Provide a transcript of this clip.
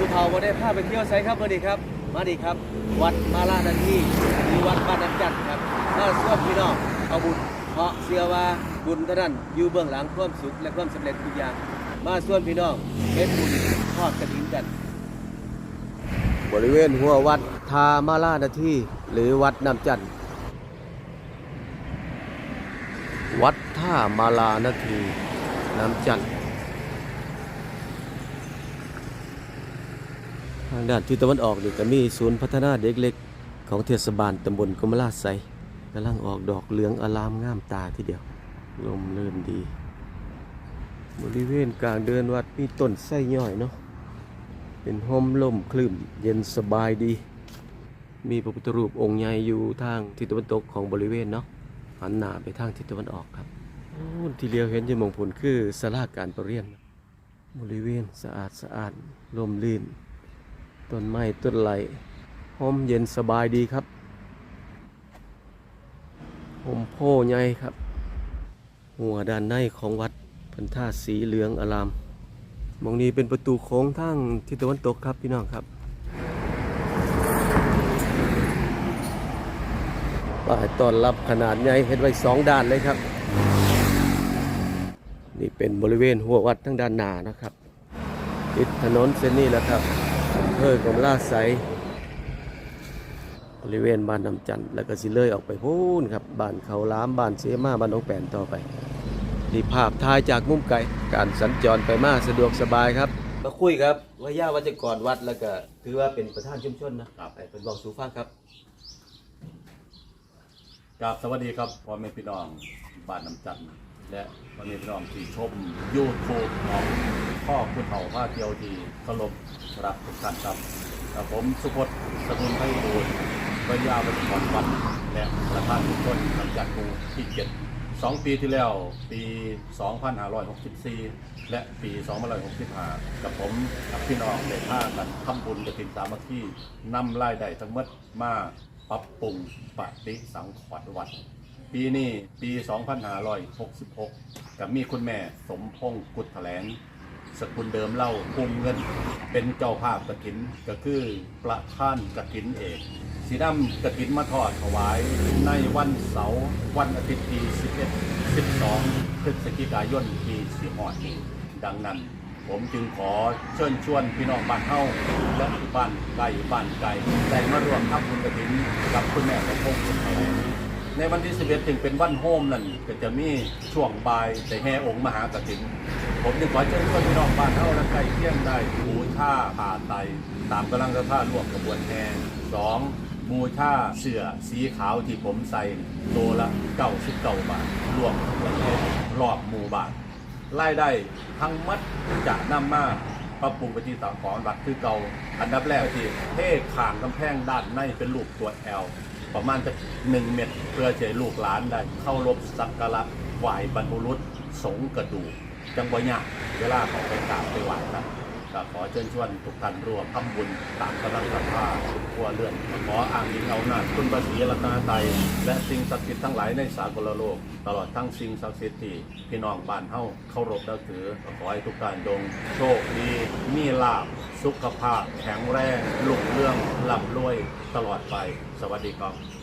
ผู้เฒ่าบ่ได้พาไปเที่ยวไสครับเมื่อนี้ครับ มาดีครับ วัดมาลานันทีหรือวัดบ้านน้ำจันทร์ครับมาส่วนพี่น้องเอาบุญเพราะเชื่อว่าบุญเท่านั้นอยู่เบื้องหลังความสุขและความสำเร็จทุกอย่าง มาส่วนพี่น้องเฮ็ดบุญทอดกระถิ่นกัน บริเวณหัววัดทามาลานาที่หรือวัดน้ำจันทร์วัดท่ามาลานาทีน้ำจันทร์ ทางด้านทิศตะวันออกนี่ก็มีศูนย์พัฒนาเด็กเล็กของเทศบาลตำบลกมลาไซกำลังออกดอกเหลืองอลามงามตาทีเดียว ลมเลื่นดี บริเวณกลางเดินวัดมีต้นไส้ย่อยเนาะเป็นห้มลมคลื่นเย็นสบายดี มีพระพุทธรูปองค์ใหญ่อยู่ทางทิศตะวันตกของบริเวณเนาะหันหน้าไปทางทิศตะวันออกครับที่เลียวเห็นยมองผลคือสลาการประเรียน บริเวณสะอาดสะอาดลมลื่น ต้นไม้ต้นไหลห้มเย็นสบายดีครับห่มโพใหญ่ครับ หัวด้านในของวัดพันธาสีเหลืองอลามมองนี้เป็นประตูโค้งทางทิศตะวันตกครับพี่น้องครับป้ายต้อนรับขนาดใหญ่เห็นไว้สองด้านเลยครับ นี่เป็นบริเวณหัววัดทั้งด้านหน้านะครับติดถนนเส้นนี้แล้วครับ ภอกำลาไสยบริเวณบ้านน้ำจันทร์แล้วก็สิเลยออกไปพูนครับบ้านเขาล้ามบ้านเสมาบ้านหนองแปนต่อไปนี่ภาพถ่ายจากมุมไกลการสัญจรไปมาสะดวกสบายครับมาคุยครับว่าย่าวัจกรวัดแล้วก็ถือว่าเป็นประธานชุมชนนะครับให้เป็นบอกสู่ฟังครับกราบสวัสดีครับพ่อแม่พี่น้องบ้านน้ำจันทร์ และพ่อแม่พี่น้องที่ชมยูทูบของพ่อคุณเฒ่าผ้าเกียวที่เคารพรักทุกท่านครับกับผมสุพจน์สกุลไพบูลย์วิยาวิทยากรวัดและประธานชุมชนน้ำจันทร์หมู่ที่เจ็ดสองปีที่แล้วปี 2564 และปี 2565 กับผมกับพี่น้องได้พากันทำบุญกระถินสามัคคีนำรายได้ทั้งหมดมาปรับปรุงปฏิสังขรณ์วัด ปีนี้ปี 2566 กับมีคุณแม่สมพงษ์กุดแถลง สกุลเดิมเล่าคุมเงิน เป็นเจ้าภาพกระถินก็คือประท่านกระถินเอกสีดำกระถินมาทอดถวายในวันเสาร์วันอาทิตย์ที่11 12 พฤศจิกายนปีสีหอดนี้ดังนั้น ผมจึงขอเชิญชวนพี่น้องบ้านเฮาและบ้านไกลบ้านไกลแต่มาร่วมทำบุญกระถินกับคุณแม่สมพงษ์กุดแถลง ในวันที่ 11ถึงเป็นวันโฮมนั่นก็จะมีช่วงบ่ายแต่แห่องค์มหากฐิน ผมจึงขอเชิญชวนพี่น้องบ้านเฮาและใกล้เคียงได้บูชาผ่าไต ตามกำลังศรัทธาร่วมกระบวนแห่สองบูชาเสื้อสีขาวที่ผมใส่ตัวละ99บาทรวมประเทศรอบหมู่บ้านรายได้ทั้งมัดจะนำมาปรับปรุงปที่สังขรณ์วัดคือเก่า อันดับแรกที่เทข่างกำแพงด้านในเป็นรูปตัวแอล ประมาณจะหนึ่งเม็ดเพื่อจะลูกหลานได้เข้ารบสักการะไหวบรรพุรุษสงกระดูกจังหวะยากเวลาเขาไปกราบไปไหวนะก็ขอเชิญชวนทุกท่านร่วมทำบุญตามกำลังศรัทธาทุกครัวเรือน ขออ้างอิงเอาหน้าคุณพระศรีรัตนตรัยและสิ่งศักดิ์สิทธิ์ทั้งหลายในสากลโลก ตลอดทั้งสิ่งศักดิ์สิทธิ์ที่พี่น้องบ้านเฮาเคารพและถือ ขอให้ทุกท่านจงโชคดีมีลาภ สุขภาพแข็งแรงลุกเรื่องร่ำรวยตลอดไป สวัสดีครับ